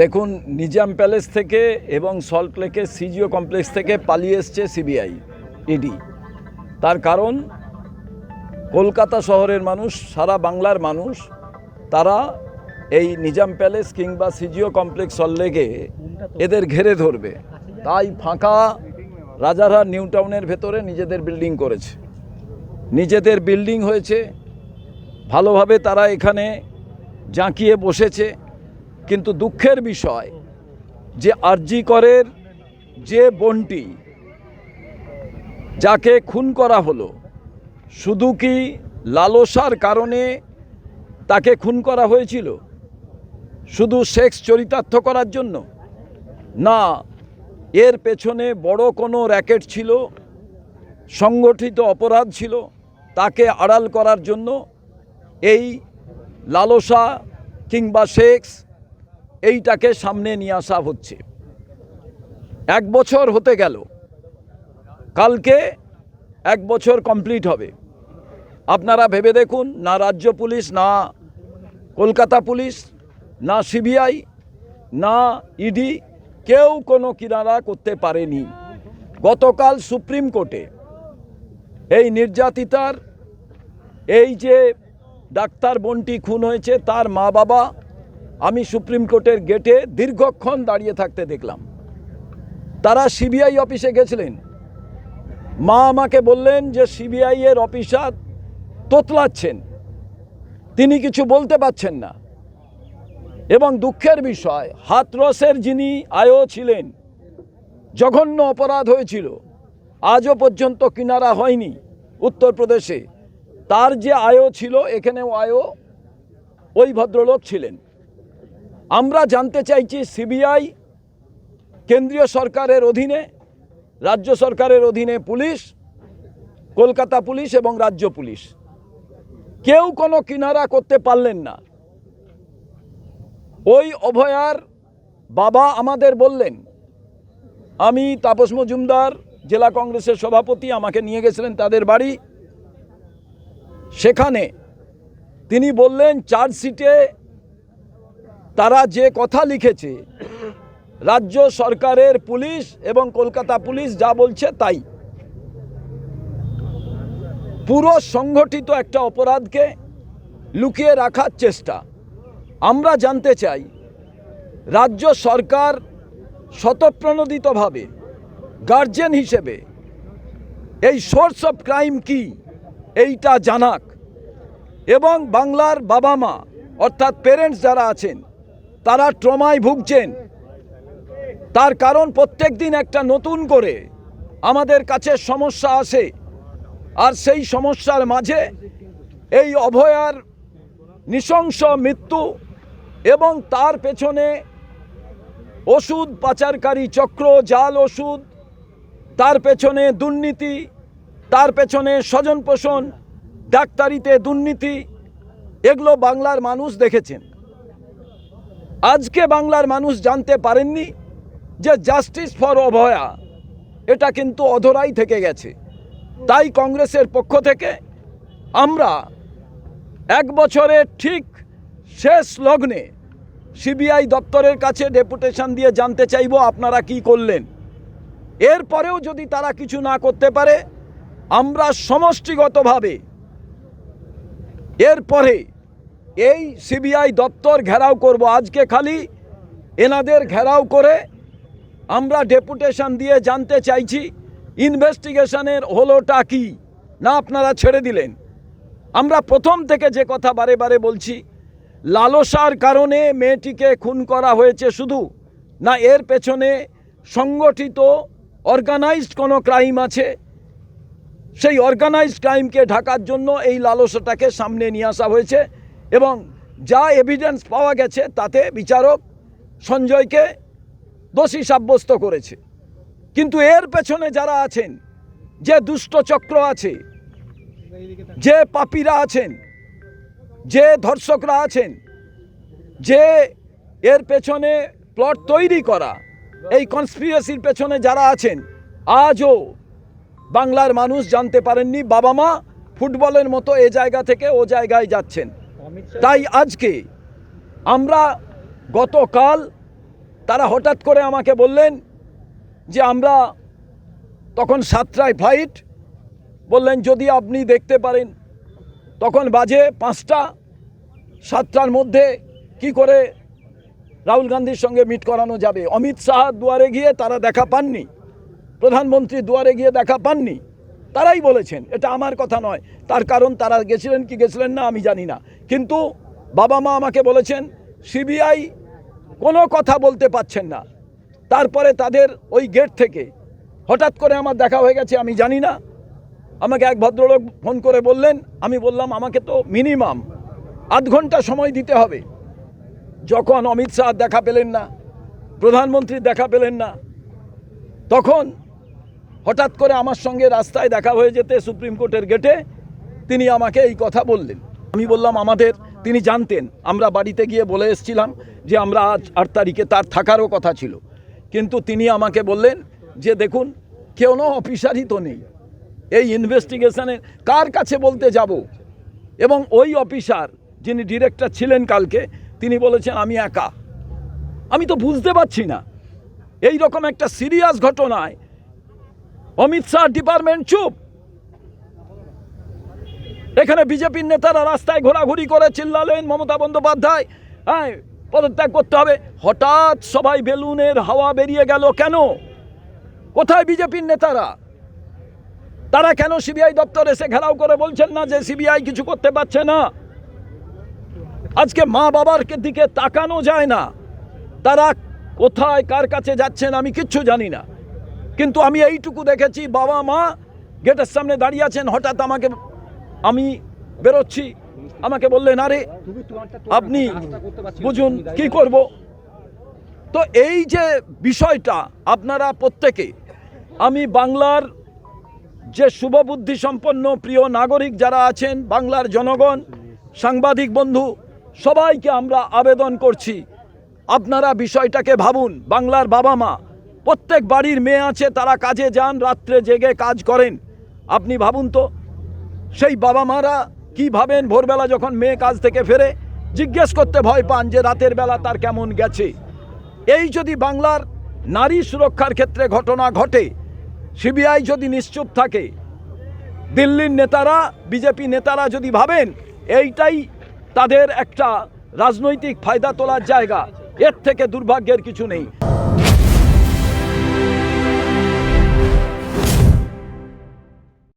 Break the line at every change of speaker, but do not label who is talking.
দেখুন, নিজাম প্যালেস থেকে এবং সল্ট লেকের সিজিও কমপ্লেক্স থেকে পালিয়ে এসছে সিবিআই, ইডি। তার কারণ, কলকাতা শহরের মানুষ, সারা বাংলার মানুষ, তারা এই নিজাম প্যালেস কিংবা সিজিও কমপ্লেক্স সল্টলেকে এদের ঘেরে ধরবে। তাই ফাঁকা রাজারহাট নিউ টাউনের ভেতরে নিজেদের বিল্ডিং করেছে। নিজেদের বিল্ডিং হয়েছে, ভালোভাবে তারা এখানে জাঁকিয়ে বসেছে কিন্তু দুঃখের বিষয় যে আরজি করের যে বনটি যাকে খুন করা হলো, শুধু কি লালসার কারণে তাকে খুন করা হয়েছিল? শুধু সেক্স চরিতার্থ করার জন্য? না, এর পেছনে বড় কোনো র্যাকেট ছিল, সংগঠিত অপরাধ ছিল, তাকে আড়াল করার জন্য এই লালসা কিংবা সেক্স এইটাকে সামনে নিয়ে আসা হচ্ছে। এক বছর হতে গেল। কালকে এক বছর কমপ্লিট হবে। আপনারা ভেবে দেখুন, না রাজ্য পুলিশ, না কলকাতা পুলিশ, না সিবিআই, না ইডি, কেউ কোনো কিনারা করতে পারেনি। গতকাল সুপ্রিম কোর্টে এই নির্যাতিতার, এই যে ডাক্তার বোনটি খুন হয়েছে, তার মা বাবা আমি সুপ্রিম কোর্টের গেটে দীর্ঘক্ষণ দাঁড়িয়ে থাকতে দেখলাম। তারা সিবিআই অফিসে গেছিলেন। মা আমাকে বললেন যে সিবিআই এর অফিসার তোতলাচ্ছেন। তিনি কিছু বলতে পারছেন না। এবং দুঃখের বিষয় হাতরসের যিনি আয়ও ছিলেন, জঘন্য অপরাধ হয়েছিল। আজও পর্যন্ত কিনারা হয়নি উত্তরপ্রদেশে। তার যে আয়ও ছিল, এখানেও আয়ও ওই ভদ্রলোক ছিলেন। আমরা জানতে চাইছি সিবিআই, কেন্দ্রীয় সরকারের অধীনে, রাজ্য সরকারের অধীনে পুলিশ, কলকাতা পুলিশ এবং রাজ্য পুলিশ। কেউ কোনো কিনারা করতে পারলেন না। ওই অভয়ার বাবা আমাদের বললেন, আমি তাপস মজুমদার, জেলা কংগ্রেসের সভাপতি, আমাকে নিয়ে গেছিলেন তাদের বাড়ি। সেখানে তিনি বললেন, চার্জশিটে তারা যে কথা লিখেছে, রাজ্য সরকারের পুলিশ এবং কলকাতা পুলিশ যা বলছে তাই। পুরো সংগঠিত একটা অপরাধকে লুকিয়ে রাখার চেষ্টা। আমরা জানতে চাই, রাজ্য সরকার স্বতঃপ্রণোদিতভাবে গার্জেন হিসেবে এই সোর্স অফ ক্রাইম কি, এইটা জানাক। এবং বাংলার বাবা মা অর্থাৎ পেরেন্টস যারা আছেন তারা ট্রমায় ভুগছেন। তার কারণ প্রত্যেক দিন একটা নতুন করে আমাদের কাছে সমস্যা আসে। আর সেই সমস্যার মাঝে এই অভয়ার নৃশংস মৃত্যু এবং তার পেছনে ওষুধ পাচারকারী চক্র, জাল ওষুধ, তার পেছনে দুর্নীতি, তার পেছনে স্বজন পোষণ ডাক্তারিতে দুর্নীতি, এগুলো বাংলার মানুষ দেখেছেন। আজকে বাংলার মানুষ জানতে পারেননি যে জাস্টিস ফর অভয়া, এটা কিন্তু অধরাই থেকে গেছে। তাই কংগ্রেসের পক্ষ থেকে আমরা এক বছরের ঠিক শেষ লগ্নে সিবিআই দপ্তরের কাছে ডেপুটেশন দিয়ে জানতে চাইব আপনারা কি করলেন। এরপরেও যদি তারা কিছু না করতে পারে, আমরা সমষ্টিগতভাবে এরপরে এই সিবিআই দপ্তর ঘেরাও করব আজকে খালি। এনাদের ঘেরাও করে আমরা ডেপুটেশন দিয়ে জানতে চাইছি, ইনভেস্টিগেশনের হলোটা কি? না আপনারা ছেড়ে দিলেন। আমরা প্রথম থেকে যে কথা বারে বারে বলছি, লালসার কারণে মেয়েটিকে খুন করা হয়েছে শুধু, না এর পেছনে সংগঠিত অর্গানাইজড কোনো ক্রাইম আছে? সেই অর্গানাইজড ক্রাইমকে ঢাকার জন্য এই লালসাটাকে সামনে নিয়ে আসা হয়েছে। এবং যা এভিডেন্স পাওয়া গেছে, তাতে বিচারক সঞ্জয়কে দোষী সাব্যস্ত করেছে। কিন্তু এর পেছনে যারা আছেন, যে দুষ্ট চক্র আছে, যে পাপীরা আছেন, যে ধর্ষকরা আছেন, যে এর পেছনে প্লট তৈরি করা, এই কনস্পিরেসির পেছনে যারা আছেন, আজও বাংলার মানুষ জানতে পারেননি, বাবা মা ফুটবলের মতো এ জায়গা থেকে ও জায়গায় যাচ্ছেন। তাই আজকে আমরা গতকাল তারা হঠাৎ করে আমাকে বললেন যে আমরা তখন সাতটায় ফ্লাইট বললেন যদি আপনি দেখতে পারেন, তখন বাজে পাঁচটা, সাতটার মধ্যে কি করে রাহুল গান্ধীর সঙ্গে মিট করানো যাবে? অমিত শাহ দুয়ারে গিয়ে তারা দেখা পাননি, প্রধানমন্ত্রী দুয়ারে গিয়ে দেখা পাননি। তারাই বলেছেন, এটা আমার কথা নয়। তার কারণ তারা গেছিলেন কি গেছিলেন না আমি জানি না। কিন্তু বাবা মা আমাকে বলেছেন, সিবিআই কোনো কথা বলতে পাচ্ছেন না। তারপরে তাদের ওই গেট থেকে হঠাৎ করে আমার দেখা হয়ে গেছে, আমি জানি না। আমাকে এক ভদ্রলোক ফোন করে বললেন, আমি বললাম, আমাকে তো মিনিমাম আধ ঘণ্টা সময় দিতে হবে। যখন অমিত শাহ দেখা পেলেন না, প্রধানমন্ত্রী দেখা পেলেন না, তখন হঠাৎ করে আমার সঙ্গে রাস্তায় দেখা হয়ে যেতে সুপ্রিম কোর্টের গেটে, তিনি আমাকে এই কথা বললেন। আমি বললাম, আমাদের, তিনি জানতেন, আমরা বাড়িতে গিয়ে বলে এসেছিলাম যে আমরা আজ আট তারিখে তার থাকারও কথা ছিল। কিন্তু তিনি আমাকে বললেন যে, দেখুন কোনো অফিসারই তো নেই। এই ইনভেস্টিগেশনে কার কাছে বলতে যাব? এবং ওই অফিসার, যিনি ডিরেক্টর ছিলেন কালকে, তিনি বলেছেন, আমি একা। আমি তো বুঝতে পারছি না। এই রকম একটা সিরিয়াস ঘটনায় অমিত শাহ ডিপার্টমেন্ট চুপ। এখানে বিজেপির নেতারা রাস্তায় ঘোরাঘুরি করে চিল্লালেন মমতা বন্দ্যোপাধ্যায়। হ্যাঁ পদত্যাগ করতে হবে। হঠাৎ সবাই বেলুনের হাওয়া বেরিয়ে গেল কেন? কোথায় বিজেপির নেতারা? তারা কেন সিবিআই দপ্তর এসে ঘেরাও করে বলছেন না যে সিবিআই কিছু করতে পারছে না? আজকে মা বাবার দিকে তাকানো যায় না। তারা কোথায়, কার কাছে যাচ্ছেন আমি কিচ্ছু জানি না। কিন্তু আমি এইটুকু দেখেছি, বাবা মা গেটের সামনে দাঁড়িয়ে আছেন, হঠাৎ আমাকে, আমি বেরোচ্ছি। আমাকে বললেন আরে আপনি বুঝুন কি করব? তো এই যে বিষয়টা আপনারা প্রত্যেকে, আমি বাংলার যে শুভবুদ্ধি সম্পন্ন প্রিয় নাগরিক যারা আছেন, বাংলার জনগণ, সাংবাদিক বন্ধু, সবাইকে আমরা আবেদন করছি, আপনারা বিষয়টাকে ভাবুন, বাংলার বাবা মা প্রত্যেক বাড়ির মেয়ে আছে, তারা কাজে যান, রাত্রে জেগে কাজ করেন। আপনি ভাবুন তো, সেই বাবা মারা কি ভাবেন ভোরবেলা যখন মেয়ে কাজ থেকে ফেরে? জিজ্ঞেস করতে ভয় পান যে রাতের বেলা তার কেমন গেছে। এই যদি বাংলার নারী সুরক্ষার ক্ষেত্রে ঘটনা ঘটে, সিবিআই যদি নিশ্চুপ থাকে, দিল্লির নেতারা, বিজেপি নেতারা যদি ভাবেন, এইটাই তাদের একটা রাজনৈতিক ফায়দা তোলার জায়গা। এর থেকে দুর্ভাগ্যের কিছু নেই।